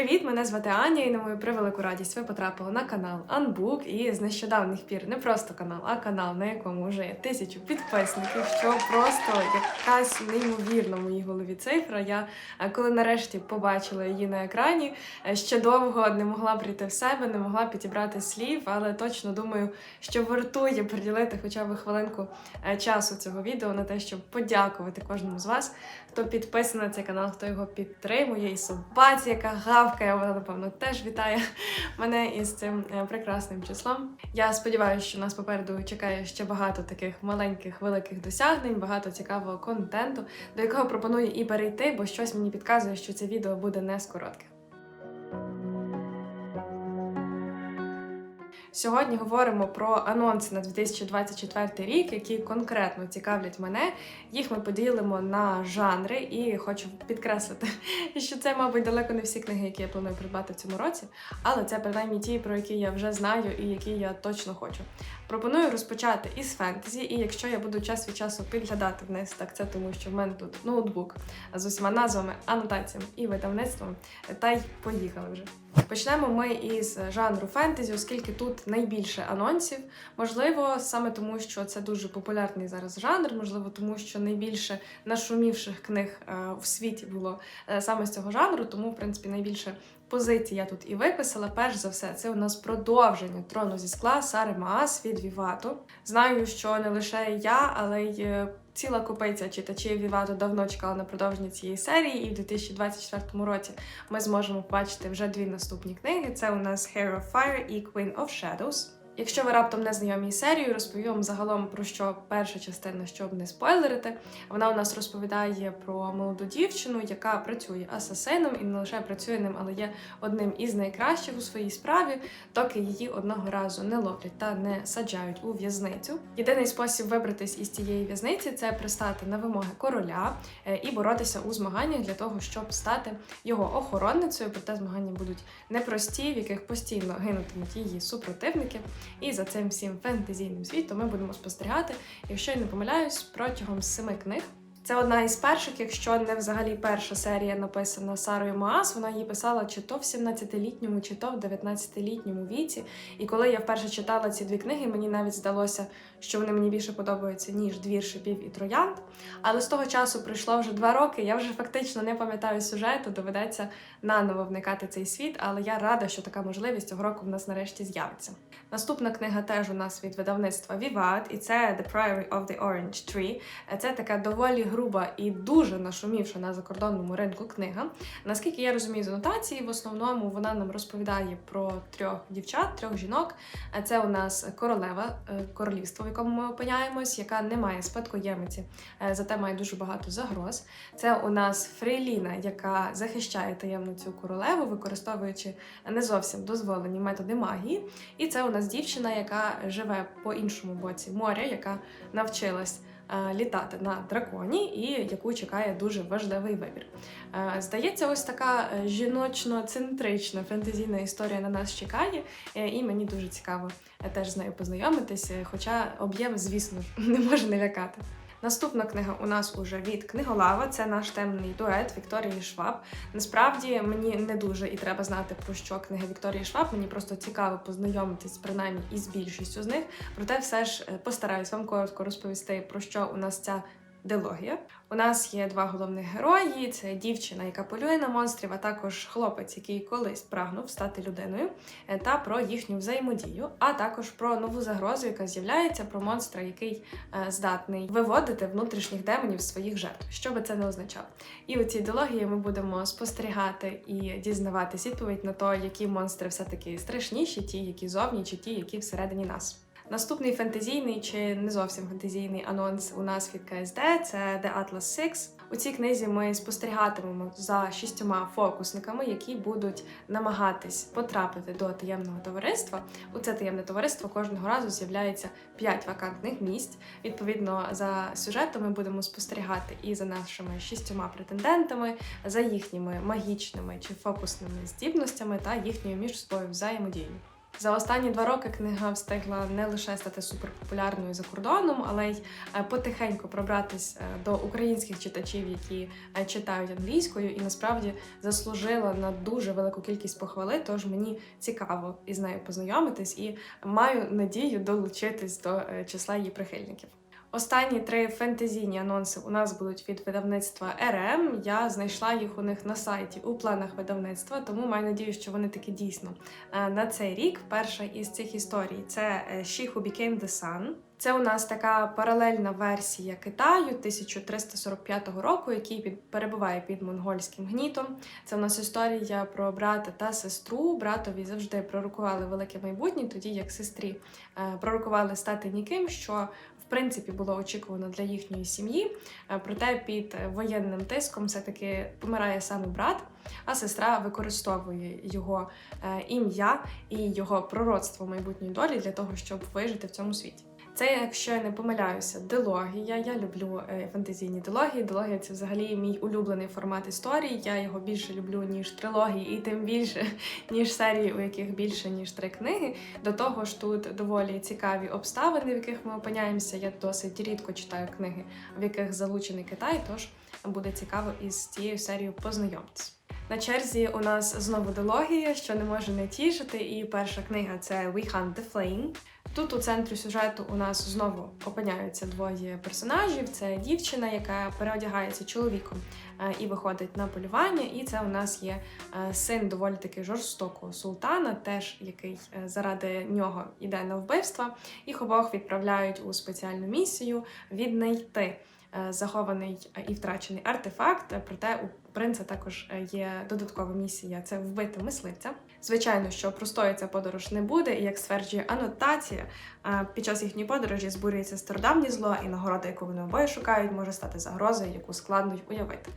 Привіт, мене звати Аня, і на мою превелику радість ви потрапили на канал Unbook і з нещодавних пір не просто канал, а канал, на якому вже є тисячу підписників, що просто якась неймовірна в моїй голові цифра. Я е, коли нарешті побачила її на екрані, е, ще довго не могла прийти в себе, не могла підібрати слів, але точно думаю, що вартує приділити хоча б хвилинку е, часу цього відео на те, щоб подякувати кожному з вас, хто підписаний на цей канал, хто його підтримує, і собаці, яка гавкає, вона напевно теж вітає мене із цим е, прекрасним числом. Я сподіваюся, що нас попереду чекає ще багато таких маленьких великих досягнень, багато цікавого контенту, до якого пропоную і перейти, бо щось мені підказує, що це відео буде не з коротких. Сьогодні говоримо про анонси на 2024 рік, які конкретно цікавлять мене. Їх ми поділимо на жанри, і хочу підкреслити, що це, мабуть, далеко не всі книги, які я планую придбати в цьому році, але це принаймні ті, про які я вже знаю і які я точно хочу. Пропоную розпочати із фентезі, і якщо я буду час від часу підглядати вниз, так це тому, що в мене тут ноутбук з усіма назвами, анотаціями і видавництвом, та й поїхали вже. Почнемо ми із жанру фентезі, оскільки тут найбільше анонсів. Можливо, саме тому, що це дуже популярний зараз жанр, можливо, тому що найбільше нашумівших книг е, в світі було е, саме з цього жанру, тому, в принципі, найбільше позицій я тут і виписала. Перш за все, це у нас продовження трону зі скла Сари Маас від Вівату. Знаю, що не лише я, але й е, ціла копиця читачів Вівату давно чекала на продовження цієї серії, і в 2024 році ми зможемо побачити вже дві наступні книги. Це у нас Hair of Fire і Queen of Shadows. Якщо ви раптом не знайомі із серією, розповім вам загалом про що перша частина, щоб не спойлерити. Вона у нас розповідає про молоду дівчину, яка працює асасином і не лише працює ним, але є одним із найкращих у своїй справі, доки її одного разу не ловлять та не саджають у в'язницю. Єдиний спосіб вибратись із цієї в'язниці це пристати на вимоги короля е, і боротися у змаганнях для того, щоб стати його охоронницею. Проте змагання будуть непрості, в яких постійно гинутимуть її супротивники. І за цим всім фентезійним світом ми будемо спостерігати, якщо я не помиляюсь, протягом семи книг. Це одна із перших, якщо не взагалі перша серія написана Сарою Маас. Вона її писала чи то в 17-літньому, чи то в 19-літньому віці. І коли я вперше читала ці дві книги, мені навіть здалося, що вони мені більше подобаються, ніж двір шипів і троянд. Але з того часу пройшло вже два роки. Я вже фактично не пам'ятаю сюжету, доведеться наново вникати цей світ, але я рада, що така можливість цього року в нас нарешті з'явиться. Наступна книга теж у нас від видавництва Vivat, і це The Priory of the Orange Tree. Це така доволі груба і дуже нашумівша на закордонному ринку книга. Наскільки я розумію з анотації, в основному вона нам розповідає про трьох дівчат, трьох жінок. Це у нас королева е, королівство, в якому ми опиняємось, яка не має спадкоємиці, е, зате має дуже багато загроз. Це у нас Фрейліна, яка захищає таємну цю королеву, використовуючи не зовсім дозволені методи магії. І це у нас дівчина, яка живе по іншому боці моря, яка навчилась. Е, Літати на драконі, і яку чекає дуже важливий вибір. Е, Здається, ось така е, жіночно-центрична фентезійна історія на нас чекає, і мені дуже цікаво теж з нею познайомитися, хоча об'єм, звісно, не може не лякати. Наступна книга у нас уже від книголава. Це наш темний дует Вікторії Шваб. Насправді мені не дуже і треба знати про що книги Вікторії Шваб. Мені просто цікаво познайомитись принаймні із більшістю з них. Проте все ж е, постараюсь вам коротко розповісти про що у нас ця дилогія. У нас є два головних герої: це дівчина, яка полює на монстрів, а також хлопець, який колись прагнув стати людиною, е, та про їхню взаємодію, а також про нову загрозу, яка з'являється, про монстра, який е, здатний виводити внутрішніх демонів своїх жертв, що би це не означало. І у цій дилогії ми будемо спостерігати і дізнаватись відповідь на те, які монстри все-таки страшніші, ті, які зовні, чи ті, які всередині нас. Наступний фентезійний чи не зовсім фентезійний анонс у нас від КСД це The Atlas Six. У цій книзі ми спостерігатимемо за шістьома фокусниками, які будуть намагатись потрапити до таємного товариства. У це таємне товариство кожного разу з'являється п'ять вакантних місць. Відповідно, за сюжетом ми будемо спостерігати і за нашими шістьома претендентами, за їхніми магічними чи фокусними здібностями та їхньою між собою взаємодією. За останні два роки книга встигла не лише стати суперпопулярною за кордоном, але й е, потихеньку пробратись е, до українських читачів, які е, читають англійською, і насправді заслужила на дуже велику кількість похвали. Тож мені цікаво із нею познайомитись і маю надію долучитись до числа її прихильників. Останні три фентезійні анонси у нас будуть від видавництва РМ. Я знайшла їх у них на сайті у планах видавництва, тому маю надію, що вони таки дійсно е, на цей рік. Перша із цих історій це е, She Who Became the Sun. Це у нас така паралельна версія Китаю 1345 року, який під перебуває під монгольським гнітом. Це у нас історія про брата та сестру. Братові завжди пророкували велике майбутнє, тоді як сестрі е, пророкували стати ніким, що принципі було очікувано для їхньої сім'ї. Е, Проте під е, воєнним тиском все-таки помирає саме брат, а сестра використовує його е, ім'я і його пророцтво майбутньої долі для того, щоб вижити в цьому світі. Це, якщо я не помиляюся, дилогія. Я люблю е, фантазійні дилогії. Дилогія це взагалі мій улюблений формат історії. Я його більше люблю, ніж трилогії, і тим більше, ніж серії, у яких більше ніж три книги. До того ж, тут доволі цікаві обставини, в яких ми опиняємося. Я досить рідко читаю книги, в яких залучений Китай, тож буде цікаво із цією серією познайомитись. На черзі у нас знову дилогія, що не може не тішити. І перша книга це We Hunt the Flame. Тут у центрі сюжету у нас знову опиняються двоє персонажів. Це дівчина, яка переодягається чоловіком е, і виходить на полювання. І це у нас є е, син доволі таки жорстокого султана, теж який е, заради нього йде на вбивства. Їх обох відправляють у спеціальну місію віднайти захований і втрачений артефакт. Проте у принца також є додаткова місія це вбити мисливця. Звичайно, що простою ця подорож не буде, і як стверджує анотація, під час їхньої подорожі збурюється стародавнє зло, і нагорода, яку вони обоє шукають, може стати загрозою, яку складно й уявити.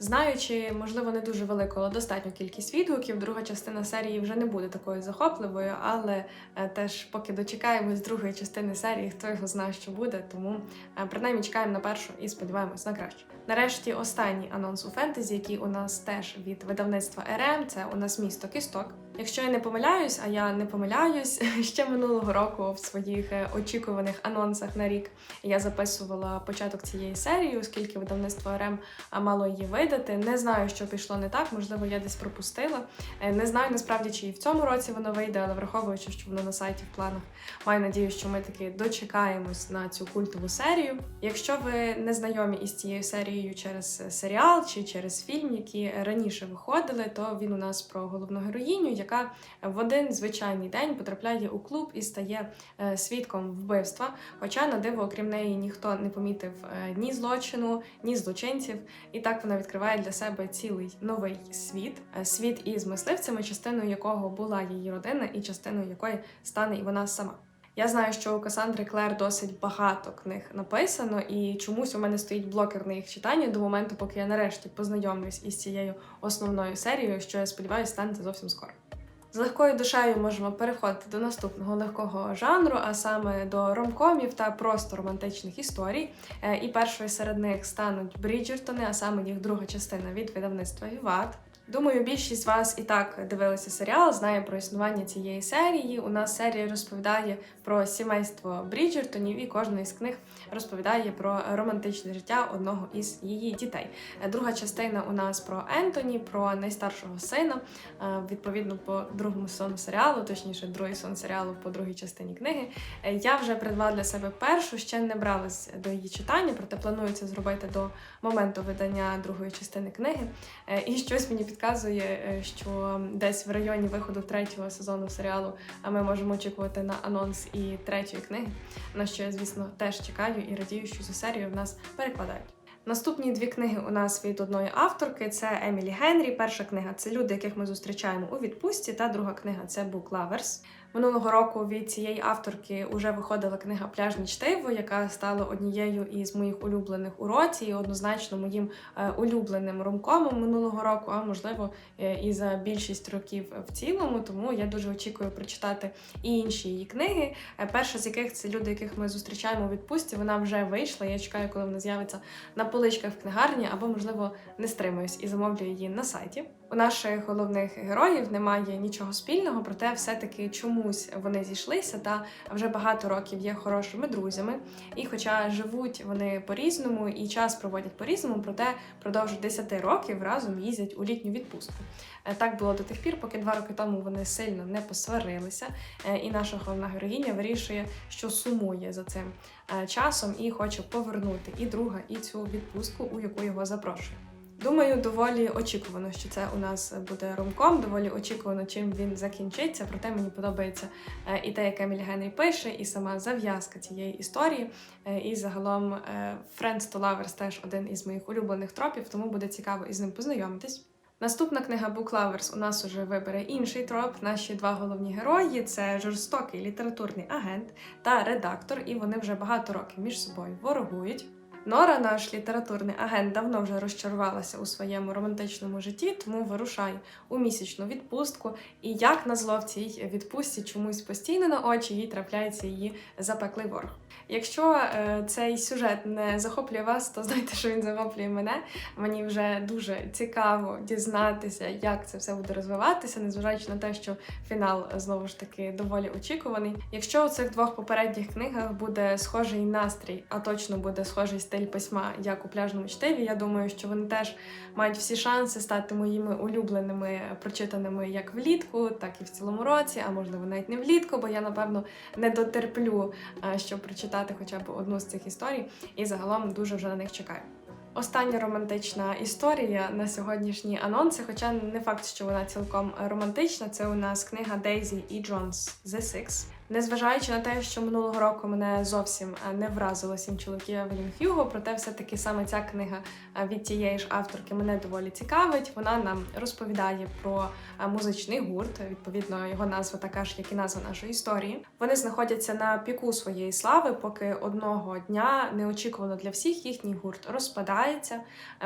Знаючи, можливо, не дуже велику, але достатню кількість відгуків, друга частина серії вже не буде такою захопливою, але е, теж поки дочекаємось другої частини серії, хто його знає, що буде, тому е, принаймні чекаємо на першу і сподіваємось на краще. Нарешті останній анонс у фентезі, який у нас теж від видавництва РМ, це у нас місто Кісток. Якщо я не помиляюсь, а я не помиляюсь, ще минулого року в своїх е, очікуваних анонсах на рік я записувала початок цієї серії, оскільки видавництво РМ мало її видати. Не знаю, що пішло не так, можливо, я десь пропустила. Е, Не знаю насправді, чи і в цьому році воно вийде, але враховуючи, що воно на сайті в планах, маю надію, що ми таки дочекаємось на цю культову серію. Якщо ви не знайомі із цією серією через серіал чи через фільм, які раніше виходили, то він у нас про головну героїню, яка в один звичайний день потрапляє у клуб і стає е, свідком вбивства. Хоча на диво, окрім неї, ніхто не помітив е, ні злочину, ні злочинців. І так вона відкриває для себе цілий новий світ, Е, світ із мисливцями, частиною якого була її родина, і частиною якої стане і вона сама. Я знаю, що у Касандри Клер досить багато книг написано, і чомусь у мене стоїть блокер на їх читання до моменту, поки я нарешті познайомлюсь із цією основною серією, що я сподіваюся станеться зовсім скоро. З легкою душею можемо переходити до наступного легкого жанру, а саме до ромкомів та просто романтичних історій. Е, І першою серед них стануть Бріджертони, а саме їх друга частина від видавництва Віват. Думаю, більшість з вас і так дивилися серіал, знає про існування цієї серії. У нас серія розповідає про сімейство Бріджертонів, і кожна із книг розповідає про романтичне життя одного із її дітей. Друга частина у нас про Ентоні, про найстаршого сина. Е, Відповідно, по другому сезону серіалу, точніше, другий сон серіалу по другій частині книги. Е, Я вже придбала для себе першу, ще не бралась до її читання, проте планую це зробити до моменту видання другої частини книги. Е, І щось мені підказує, е, що десь в районі виходу третього сезону серіалу а ми можемо очікувати на анонс і третьої книги, на що я, звісно, теж чекаю і радію, що цю серію в нас перекладають. Наступні дві книги у нас від одної авторки: це Емілі Генрі. Перша книга це люди, яких ми зустрічаємо у відпустці. Та друга книга це Book Lovers. Минулого року від цієї авторки вже виходила книга Пляжне чтиво, яка стала однією із моїх улюблених у році, і однозначно моїм е, улюбленим ромкомом минулого року, а можливо е, і за більшість років в цілому. Тому я дуже очікую прочитати і інші її книги. Е, Перша з яких це люди, яких ми зустрічаємо у відпустці. Вона вже вийшла. Я чекаю, коли вона з'явиться на поличках в книгарні, або можливо не стримуюсь і замовлю її на сайті. У наших головних героїв немає нічого спільного, проте все-таки чомусь вони зійшлися та вже багато років є хорошими друзями. І хоча живуть вони по-різному і час проводять по-різному, проте продовж 10 років разом їздять у літню відпустку. Е, Так було до тих пір, поки два роки тому вони сильно не посварилися, Е, і наша головна героїня вирішує, що сумує за цим е, часом і хоче повернути і друга, і цю відпустку, у яку його запрошує. Думаю, доволі очікувано, що це у нас буде ромком, доволі очікувано, чим він закінчиться. Проте мені подобається е, і те, як Емілі Генрі пише, і сама зав'язка цієї історії. Е, І загалом е, Friends to Lovers теж один із моїх улюблених тропів, тому буде цікаво із ним познайомитись. Наступна книга Book Lovers у нас уже вибере інший троп. Наші два головні герої це жорстокий літературний агент та редактор, і вони вже багато років між собою ворогують. Нора, наш літературний агент, давно вже розчарувалася у своєму романтичному житті, тому вирушає у місячну відпустку. І як назло в цій відпустці чомусь постійно на очі їй трапляється її запеклий ворог. Якщо е, цей сюжет не захоплює вас, то знайте, що він захоплює мене. Мені вже дуже цікаво дізнатися, як це все буде розвиватися, незважаючи на те, що фінал знову ж таки доволі очікуваний. Якщо у цих двох попередніх книгах буде схожий настрій, а точно буде схожий стиль письма, як у пляжному чтиві, я думаю, що вони теж мають всі шанси стати моїми улюбленими, прочитаними як влітку, так і в цілому році, а можливо навіть не влітку, бо я напевно не дотерплю, е, щоб прочитати хоча б одну з цих історій, і загалом дуже вже на них чекаю. Остання романтична історія на сьогоднішні анонси, хоча не факт, що вона цілком романтична. Це у нас книга Дейзі і Джонс The Six. Незважаючи на те, що минулого року мене зовсім е, не вразило сім чоловіків Евелін Х'юго, проте все-таки саме ця книга е, від тієї ж авторки мене доволі цікавить. Вона нам розповідає про е, музичний гурт. Відповідно, його назва така ж, як і назва нашої історії. Вони знаходяться на піку своєї слави, поки одного дня неочікувано для всіх їхній гурт розпадається.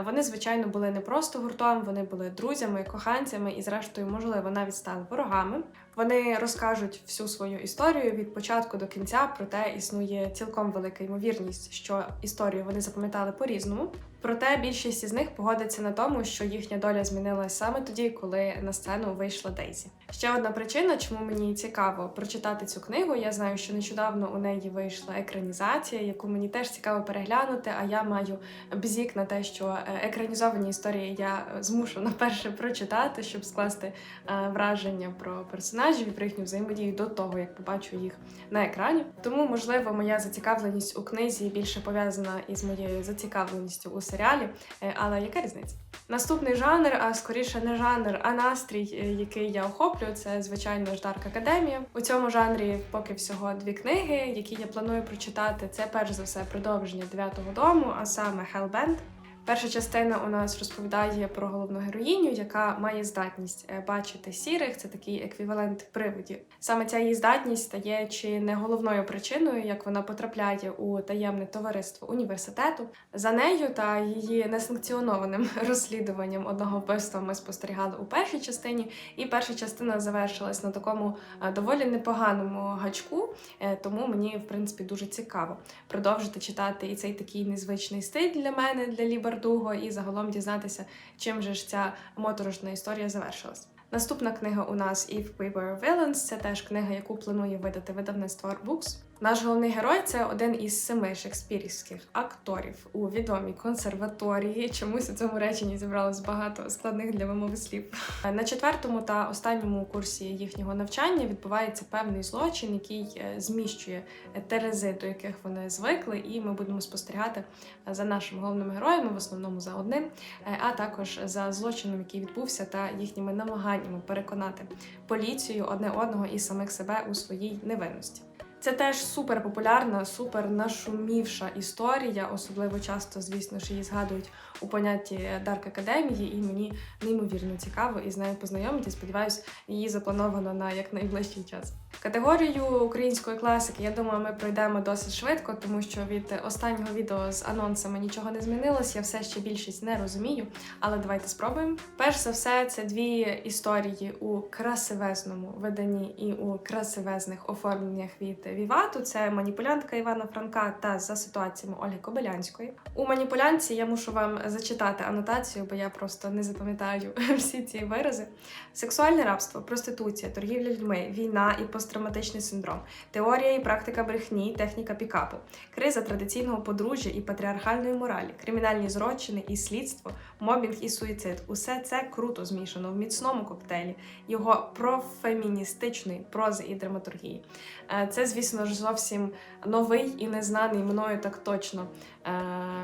Вони, звичайно, були не просто гуртом, вони були друзями, коханцями і, зрештою, можливо, навіть стали ворогами. Вони розкажуть всю свою історію від початку до кінця, проте існує цілком велика ймовірність, що історію вони запам'ятали по-різному. Проте більшість із них погодиться на тому, що їхня доля змінилась саме тоді, коли на сцену вийшла Дейзі. Ще одна причина, чому мені цікаво прочитати цю книгу. Я знаю, що нещодавно у неї вийшла екранізація, яку мені теж цікаво переглянути. А я маю бзік на те, що е, екранізовані історії я змушу на перше прочитати, щоб скласти е, враження про персонажів і про їхню взаємодію до того, як побачу їх на екрані. Тому, можливо, моя зацікавленість у книзі більше пов'язана із моєю зацікавленістю у серіалі. Е, Але яка різниця? Наступний жанр, а скоріше не жанр, а настрій, е, який я охоплюю, це звичайно ж Дарк Академія. У цьому жанрі поки всього дві книги, які я планую прочитати. Це перш за все продовження дев'ятого дому, а саме Hellbent. Перша частина у нас розповідає про головну героїню, яка має здатність е, бачити сірих. Це такий еквівалент привидів. Саме ця її здатність стає чи не головною причиною, як вона потрапляє у таємне товариство університету. За нею та її несанкціонованим розслідуванням одного вбивства ми спостерігали у першій частині, і перша частина завершилась на такому е, доволі непоганому гачку. Е, Тому мені, в принципі, дуже цікаво продовжити читати і цей такий незвичний стиль для мене, для Лі Бардуго, і загалом дізнатися, чим же ж ця моторошна історія завершилась. Наступна книга у нас If We Were Villains. Це теж книга, яку планує видати видавництво Artbooks. Наш головний герой це один із семи шекспірівських акторів у відомій консерваторії. Чомусь у цьому реченні зібралось багато складних для вимови слів. На четвертому та останньому курсі їхнього навчання відбувається певний злочин, який е, зміщує терези, до яких вони звикли, і ми будемо спостерігати за нашими головними героями, в основному за одним, е, а також за злочином, який відбувся, та їхніми намаганнями переконати поліцію одне одного і самих себе у своїй невинності. Це теж супер популярна, супер нашумівша історія. Особливо часто, звісно ж, її згадують у понятті Дарк Академії, і мені неймовірно цікаво із нею познайомитись. Сподіваюсь, її заплановано на якнайближчий час. Категорію української класики, я думаю, ми пройдемо досить швидко, тому що від останнього відео з анонсами нічого не змінилось. Я все ще більшість не розумію, але давайте спробуємо. Перш за все, це дві історії у красивезному виданні і у красивезних оформленнях від Вівату. Це маніпулянтка Івана Франка та за ситуаціями Ольги Кобилянської. У маніпулянці я мушу вам зачитати анотацію, бо я просто не запам'ятаю всі ці вирази. Сексуальне рабство, проституція, торгівля людьми, війна і посттравматичний синдром, теорія і практика брехні, техніка пікапу, криза традиційного подружжя і патріархальної моралі, кримінальні злочини і слідство, мобінг і суїцид. Усе це круто змішано в міцному коктейлі його профеміністичної прози і драматургії. Е, Це, звісно ж, зовсім новий і незнаний мною так точно е,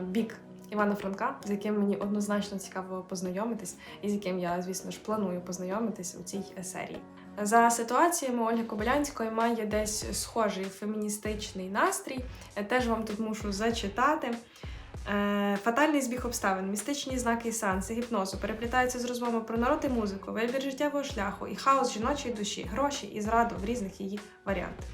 бік Івана Франка, з яким мені однозначно цікаво познайомитись, і з яким я, звісно ж, планую познайомитись у цій серії. За ситуаціями Ольги Кобилянської має десь схожий феміністичний настрій. Теж вам тут мушу зачитати. Е, Фатальний збіг обставин, містичні знаки і сеанси, гіпнозу переплітаються з розмовами про народ і музику, вибір життєвого шляху і хаос жіночої душі, гроші і зраду в різних її варіантах.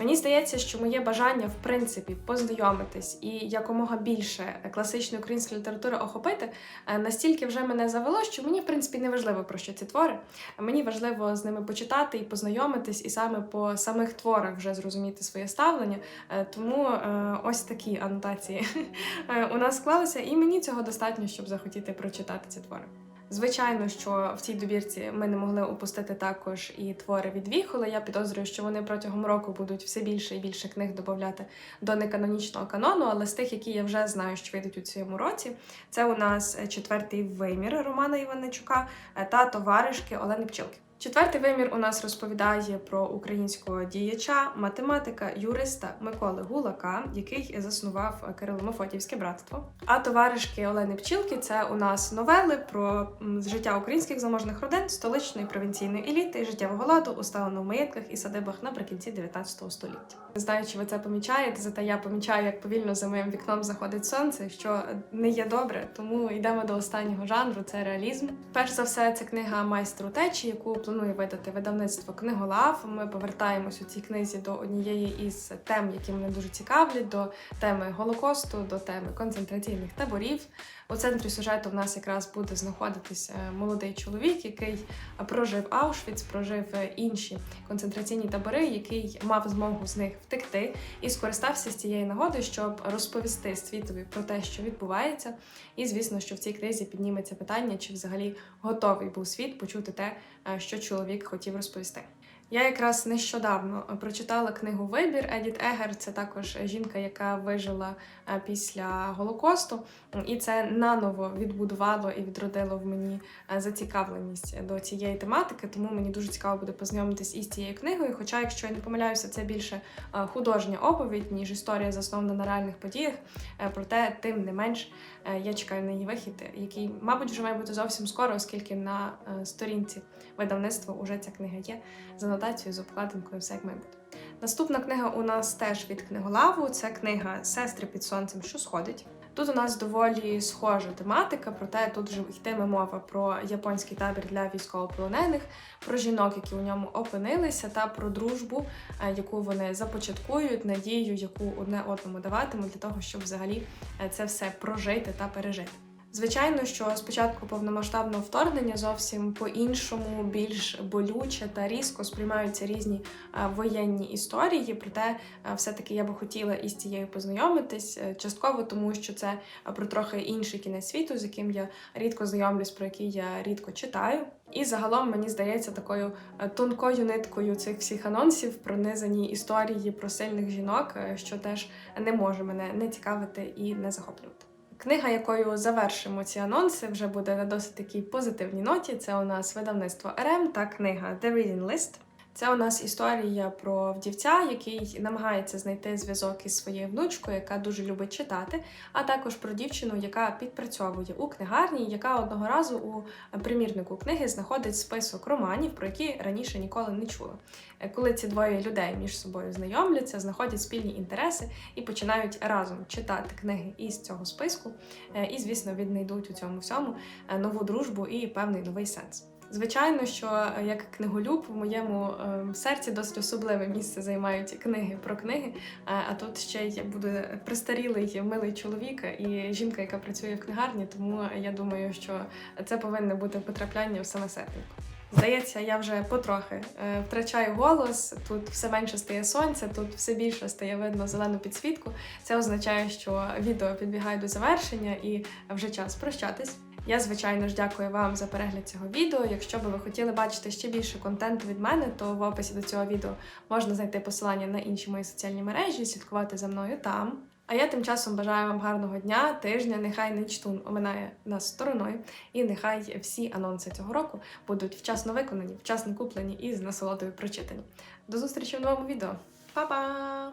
Мені здається, що моє бажання в принципі познайомитись і якомога більше класичної української літератури охопити е, настільки вже мене завело, що мені в принципі не важливо про що ці твори. Мені важливо з ними почитати і познайомитись, і саме по самих творах вже зрозуміти своє ставлення. Е, Тому е, ось такі анотації у нас склалися, і мені цього достатньо, щоб захотіти прочитати ці твори. Звичайно, що в цій добірці ми не могли опустити також і твори від Віхола. Я підозрюю, що вони протягом року будуть все більше і більше книг додати до неканонічного канону, але з тих, які я вже знаю, що вийдуть у цьому році, це у нас четвертий вимір Романа Іваничука е, та товаришки Олени Пчілки. Четвертий вимір у нас розповідає про українського діяча, математика, юриста Миколи Гулака, який заснував Кирило-Мефодіївське братство. А товаришки Олени Пчілки це у нас новели про життя українських заможних родин, столичної провінційної еліти, життєвого ладу, усталеного в маєтках і садибах наприкінці 19 століття. Не знаю, чи ви це помічаєте, зате я помічаю, як повільно за моїм вікном заходить сонце, що не є добре. Тому йдемо до останнього жанру це реалізм. Перш за все, це книга майстру течі, яку планує видати видавництво книголав. Ми повертаємось у цій книзі до однієї із тем, які мене дуже цікавлять, до теми голокосту, до теми концентраційних таборів. У центрі сюжету в нас якраз буде знаходитись е, молодий чоловік, який прожив Аушвіц, прожив е, інші концентраційні табори, який мав змогу з них втекти і скористався з цієї нагоди, щоб розповісти світові про те, що відбувається. І звісно, що в цій книзі підніметься питання, чи взагалі готовий був світ почути те, е, що чоловік хотів розповісти. Я якраз нещодавно прочитала книгу Вибір Едіт Егер. Це також жінка, яка вижила е, після Голокосту, і це наново відбудувало і відродило в мені е, зацікавленість до цієї тематики. Тому мені дуже цікаво буде познайомитись із цією книгою. Хоча, якщо я не помиляюся, це більше е, художня оповідь, ніж історія заснована на реальних подіях. Е, Проте, тим не менш, е, я чекаю на її вихід, який, мабуть, вже має бути зовсім скоро, оскільки на е, сторінці видавництва уже ця книга є з анотацією, з обкладинкою, все як. Наступна книга у нас теж від книголаву. Це книга Сестри під сонцем, що сходить. Тут у нас доволі схожа тематика, проте тут вже йтиме мова про японський табір для військовополонених, про жінок, які у ньому опинилися, та про дружбу, е, яку вони започаткують, надію, яку одне одному даватимуть для того, щоб взагалі е, це все прожити та пережити. Звичайно, що спочатку повномасштабного вторгнення зовсім по-іншому, більш болюче та різко сприймаються різні е, воєнні історії. Проте, е, все-таки я би хотіла із цією познайомитись. е, Частково тому, що це про трохи інший кінець світу, з яким я рідко знайомлюсь, про який я рідко читаю. І загалом мені здається такою тонкою ниткою цих всіх анонсів пронизані історії про сильних жінок, що теж не може мене не цікавити і не захоплювати. Книга, якою завершимо ці анонси, вже буде на досить такій позитивній ноті. Це у нас видавництво РМ та книга The Reading List. Це у нас історія про вдівця, який намагається знайти зв'язок із своєю внучкою, яка дуже любить читати, а також про дівчину, яка підпрацьовує у книгарні, яка одного разу у примірнику книги знаходить список романів, про які раніше ніколи не чула. Е, Коли ці двоє людей між собою знайомляться, знаходять спільні інтереси і починають разом читати книги із цього списку, е, і, звісно, віднайдуть у цьому всьому е, нову дружбу і певний новий сенс. Звичайно, що е, як книголюб в моєму е, серці досить особливе місце займають книги про книги. Е, А тут ще й буде престарілий милий чоловік і жінка, яка працює в книгарні. Тому я думаю, що це повинно бути потрапляння в саме серденько. Здається, я вже потрохи е, втрачаю голос. Тут все менше стає сонця, тут все більше стає видно зелену підсвітку. Це означає, що відео підбігає до завершення і вже час прощатись. Я, звичайно ж, дякую вам за перегляд цього відео. Якщо би ви хотіли бачити ще більше контенту від мене, то в описі до цього відео можна знайти посилання на інші мої соціальні мережі, слідкувати за мною там. А я тим часом бажаю вам гарного дня, тижня. Нехай не чтун оминає нас стороною, і нехай всі анонси цього року будуть вчасно виконані, вчасно куплені і з насолодою прочитані. До зустрічі в новому відео. Па-па!